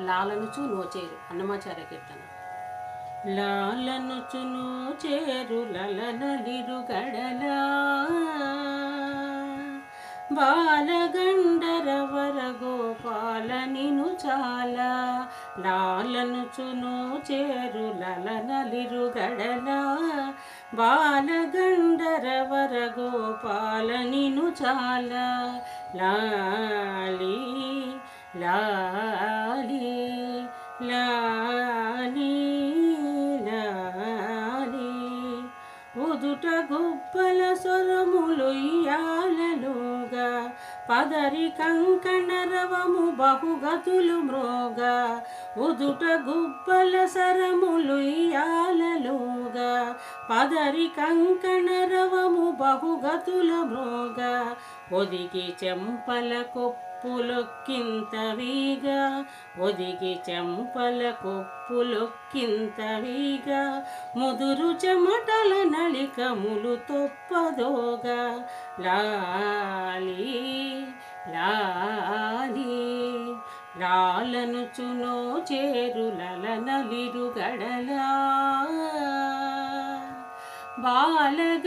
లాలనుచు నోచేరు అన్నమాచార్య కీర్తన. లాలనుచు నోచేరు లలనలిరు గడలా. బాలగండరవర గోపాల నిను చాలా. లాలనుచును చేరు లలనలిరు గడలా. బాలగండరవర గోపాల నిను చాలా. లాలి లా లాని లాని ఉదుట గుబ్బల స్వరములు ఇయాలలుగా పదరి కంకణరవము బహుగతులు మ్రోగా. ఉదుట గుబ్బల సరములు ఇయాలలుగా పదరి కంకణరవము బహుగతుల మ్రోగా. ఒదిగి చెంపల కొప్పులొక్కింతవిగా ఒదిగి చెంపల కొప్పులొక్కింతవిగా ముదురు చెమటల నళికములు తొప్పదోగా. లాలి లాలి లాలనుచునో చేరులల గడలా. బాలగండరవర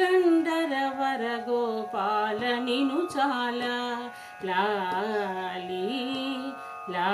గోపాల నిను చాలా. లాలి లా